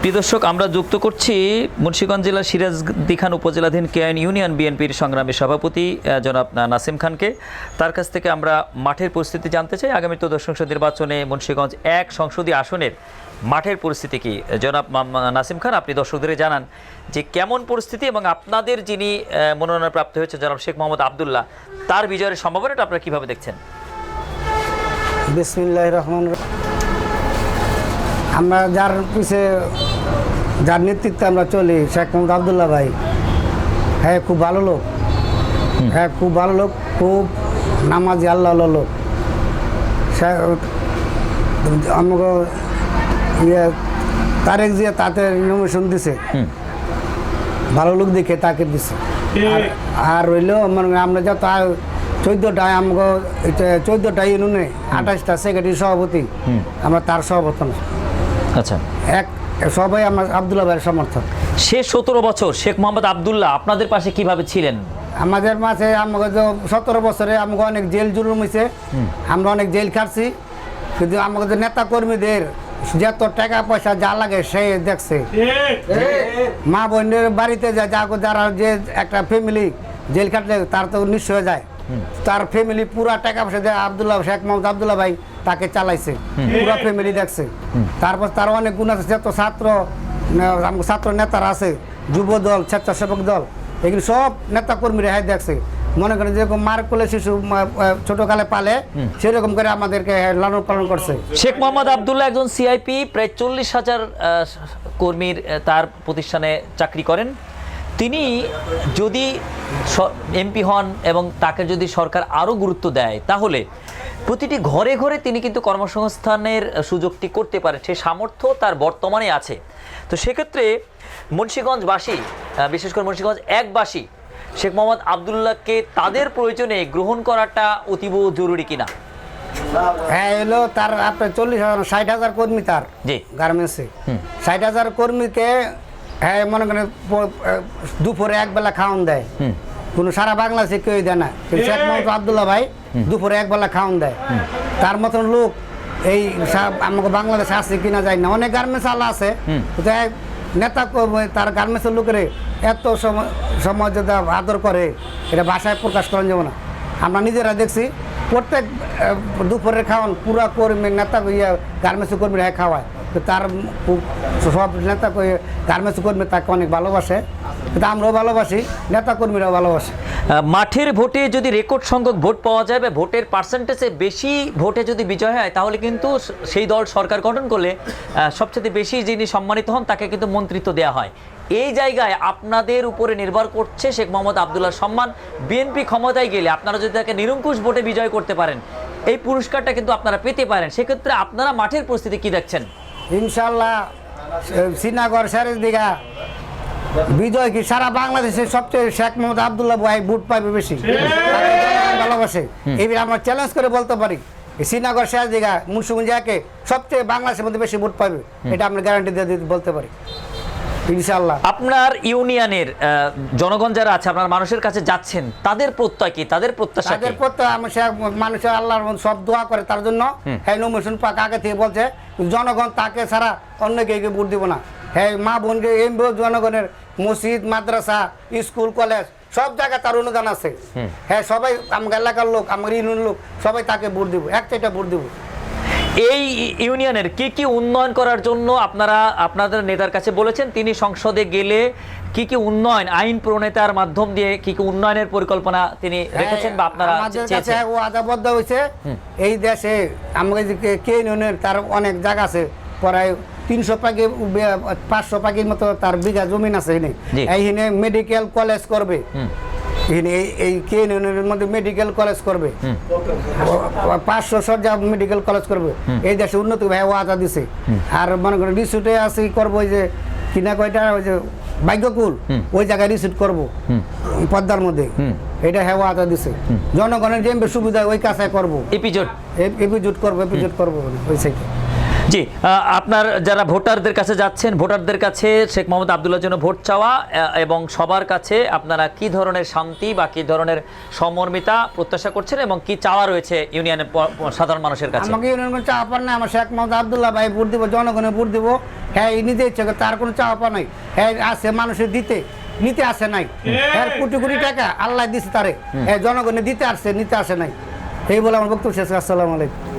প্রিয় দর্শক, আমরা যুক্ত করছি মুন্সিগঞ্জ জেলার সিরাজদিখান উপজেলাধীন কেআইন ইউনিয়ন বিএনপির সংগ্রামী সভাপতি জনাব নাসিম খানকে। তার কাছ থেকে আমরা মাঠের পরিস্থিতি জানতে চাই। আগামী ত্রয়োদশ সংসদ নির্বাচনে মুন্সিগঞ্জ এক সংসদীয় আসনের মাঠের পরিস্থিতি কি? জনাব নাসিম খান, আপনি দর্শকদের জানান যে কেমন পরিস্থিতি এবং আপনাদের যিনি মনোনয়ন প্রাপ্ত হয়েছে জনাব শেখ মোহাম্মদ আবদুল্লাহ, তার বিজয়ের সম্ভাবনাটা আপনারা কীভাবে দেখছেন? বিসমিল্লাহ রহমান রহিম। আমরা যার পিছে যার নেতৃত্বে আমরা চলি শেখ মোহাম্মদ আবদুল্লাহ ভাই। হ্যাঁ খুব ভালো লোক। হ্যাঁ খুব ভালো লোক খুব নামাজি আল্লাহ লোক। সে- আমাকে ইয়ে তারেক জিয়া তাতে নমিনেশন দিছে। ভালো লোক দেখে তাকে দিছে। আর- রইল মানে আমরা যত চোদ্দোটা আমাকে চোদ্দোটা ইউনিয়নে আঠাশটা সেক্রেটারি সভাপতি। আমরা তার সভাপতি না। আচ্ছা। এক সবাই আমরা আবদুল্লাহ ভাইয়ের সমর্থক। সে সতেরো বছর শেখ মোহাম্মদ আবদুল্লাহ আপনাদের পাশে কীভাবে ছিলেন? আমাদের মাঝে আমাকে যে সতেরো বছরে আমাকে অনেক জেল জুলুম হয়েছে আমরা অনেক জেল খাটছি। কিন্তু আমাকে যে নেতা কর্মীদের যত টাকা পয়সা যা লাগে সে দেখছে। মা বোনের বাড়িতে যায় যা যারা যে একটা ফ্যামিলি জেল খাটলে তার তো নিঃস্ব হয়ে যায়। তার ফ্যামিলি পুরা টাকা পয়সা দেয় আবদুল্লাহ শেখ মোহাম্মদ আবদুল্লাহ ভাই তাকে চালাইছে পুরা ফ্যামিলি দেখছে। তারপর তার অনেক গুণ আছে যত ছাত্র ছাত্র নেতারা আছে যুব দল স্বেচ্ছাসেবক দল এগুলো সব নেতা কর্মীরা হ্যাঁ দেখছে। মনে করেন যেরকম মার কোলে শিশু ছোটকালে পালে সেরকম করে আমাদেরকে লালন পালন করছে। শেখ মোহাম্মদ আবদুল্লাহ একজন সিআইপি প্রায় চল্লিশ হাজার আহ, কর্মীর তার প্রতিষ্ঠানে চাকরি করেন। তিনি যদি এমপি হন এবং তাকে যদি সরকার আরও গুরুত্ব দেয় তাহলে প্রতিটি ঘরে ঘরে তিনি কিন্তু কর্মসংস্থানের সুযোগটি করতে পারে সে সামর্থ্য তার বর্তমানে আছে। তো সেক্ষেত্রে মুন্সীগঞ্জবাসী বিশেষ করে মুন্সীগঞ্জ একবাসী শেখ মোহাম্মদ আবদুল্লাহকে তাদের প্রয়োজনে গ্রহণ করাটা অতীব জরুরি কিনা? হ্যাঁ এলো তার আপনার চল্লিশ হাজার ষাট হাজার কর্মী তার জি। গার্মেন্টসে ষাট হাজার কর্মীকে হ্যাঁ মনে করেন দুপুরে একবেলা খাওয়ান দেয়। কোনো সারা বাংলাদেশে কেউ দেয় না। কিন্তু শেখ মোহাম্মদ আবদুল্লাহ ভাই দুপুরে একবেলা খাওয়ান দেয়। তার মতন লোক এই আমাকে বাংলাদেশে আছে কিনা যায় না। অনেক গার্মেন্টস আলা আছে। নেতা তার গার্মেন্টসের লোকের এত সম- সমাজতা আদর করে এটা ভাষায় প্রকাশ করা যাবে না। আমরা নিজেরা দেখছি প্রত্যেক দুপুরের খাওয়ান পুরা কর্মী নেতা ইয়ে গার্মেন্টস কর্মীরা খাওয়ায়। তার সব নেতা গার্মেন্টস কর্মী তাকে অনেক ভালোবাসে। কিন্তু আমরাও ভালোবাসি, নেতা কর্মীরাও ভালোবাসে। মাঠের ভোটে যদি রেকর্ড সংখ্যক ভোট পাওয়া যায় বা ভোটের পার্সেন্টেজে বেশি ভোটে যদি বিজয় হয়, তাহলে কিন্তু সেই দল সরকার গঠন করলে সবচেয়ে বেশি যিনি সম্মানিত হন, তাকে কিন্তু মন্ত্রিত্ব দেওয়া হয়। এই জায়গায় আপনাদের উপরে নির্ভর করছে শেখ মোহাম্মদ আবদুল্লাহ সম্মান। বিএনপি ক্ষমতায় গেলে আপনারা যদি তাকে নিরঙ্কুশ ভোটে বিজয় করতে পারেন, এই পুরস্কারটা কিন্তু আপনারা পেতে পারেন। সেক্ষেত্রে আপনারা মাঠের পরিস্থিতি কি দেখছেন? ইনশাল্লাহ শ্রীনগর স্যারের দিঘা। বিজয় কি সারা বাংলাদেশের সবচেয়ে শেখ মোহাম্মদ আবদুল্লাহ ভাই বুট পাইবে বেশি? ভালোবাসে। এবার আমরা চ্যালেঞ্জ করে বলতে পারি শ্রীনগর সারের দিঘা মুন্সিগঞ্জ সবচেয়ে বাংলাদেশের মধ্যে বেশি ভোট পাবে এটা আমরা গ্যারান্টি দিয়ে দিতে বলতে পারি। ইনশাল্লাহ আপনার ইউনিয়নের জনগণ যারা আছে আপনার মানুষের কাছে যাচ্ছেন তাদের প্রত্যয় কি? তাদের প্রত্যাশা তাদের প্রত্যয় মানুষের আল্লাহর সব দোয়া করে তার জন্য হ্যাঁ পাক আগে থেকে বলছে জনগণ তাকে ছাড়া অন্য কেউ ভোট দিব না। হ্যাঁ মা বোনকে এমবিও জনগণের মসজিদ মাদ্রাসা স্কুল কলেজ সব জায়গায় তার অনুদান আছে। হ্যাঁ সবাই আমার এলাকার লোক আমার ইউনিয়নের লোক সবাই তাকে ভোট দিব এক চাইটা ভোট দিব। এই ইউনিয়নের কি কি উন্নয়ন করার জন্য আপনারা আপনাদের নেতার কাছে বলেছেন তিনি সংসদে গেলে কি কি উন্নয়ন আইন প্রণেতার মাধ্যম দিয়ে কি কি উন্নয়নের পরিকল্পনা তিনি রেখেছেন বা আপনারা হ্যাঁ, কাছে ও আদাবদ্ধ হয়েছে। এই দেশে আমাদের কে- ইউনিয়নের তার অনেক জায়গা আছে। প্রায় তিনশো পাখি পাঁচশো পাখির মতো তার বিঘা জমিন আছে। এইখানে মেডিকেল কলেজ করবে। এই- কে ইউনিয়নের মধ্যে মেডিকেল কলেজ করবে? পাঁচশো সজ্জা মেডিকেল কলেজ করবে। এই দেশে উন্নতি ভাই ওয়াদা দিছে। আর মনে করেন রিসুটে আছে করব যে কিনা কয়টা ওই যে ভাগ্যকুল ওই জায়গায় রিসুট করব। পদ্মার মধ্যে। এটা হ্যাঁ ওয়াদা দিছে। জনগণের যে সুবিধা ওই কাছে করব। এপিজোড এপিজুট করব এপিজুট করব ওই সাইডে। জি আপনার যারা ভোটারদের কাছে যাচ্ছেন ভোটারদের কাছে শেখ মোহাম্মদ আবদুল্লাহর জন্য ভোট চাওয়া এবং সবার কাছে আপনারা কি ধরনের শান্তি বা কি ধরনের সমর্মিতা প্রত্যাশা করছেন এবং কি চাওয়া রয়েছে ইউনিয়নের প- প- সাধারণ মানুষের কাছে? আমাকে ইউনিয়ন চাওয়া পার নাই আমার শেখ মোহাম্মদ আবদুল্লাহ ভাই ভোট দিব জনগণে ভোট দিব। হ্যাঁ এই নিতে ইচ্ছে তার কোনো চাওয়া পাওয়া নাই। হ্যাঁ আছে মানুষের দিতে নিতে আসে নাই। হ্যাঁ কোটি কোটি টাকা আল্লাহ দিছে তারে। হ্যাঁ জনগণে দিতে আসছে নিতে আসে নাই। এই বলে আমার বক্তব্য শেষ। আসসালামু আলাইকুম।